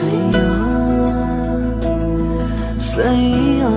saya, saya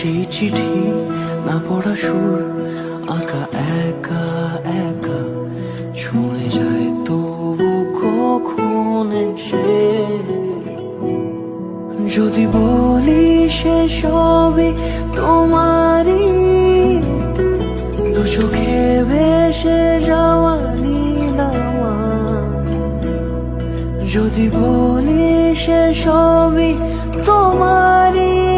সেই চিঠি না পড়া সুর, আঁকা, একা একা, ছুঁয়ে যায় তবু কখন সে যদি বলি সে সবই তোমারই, দু চোখে ভেসে যাওয়া নীলামা যদি বলি সে সবই তোমারই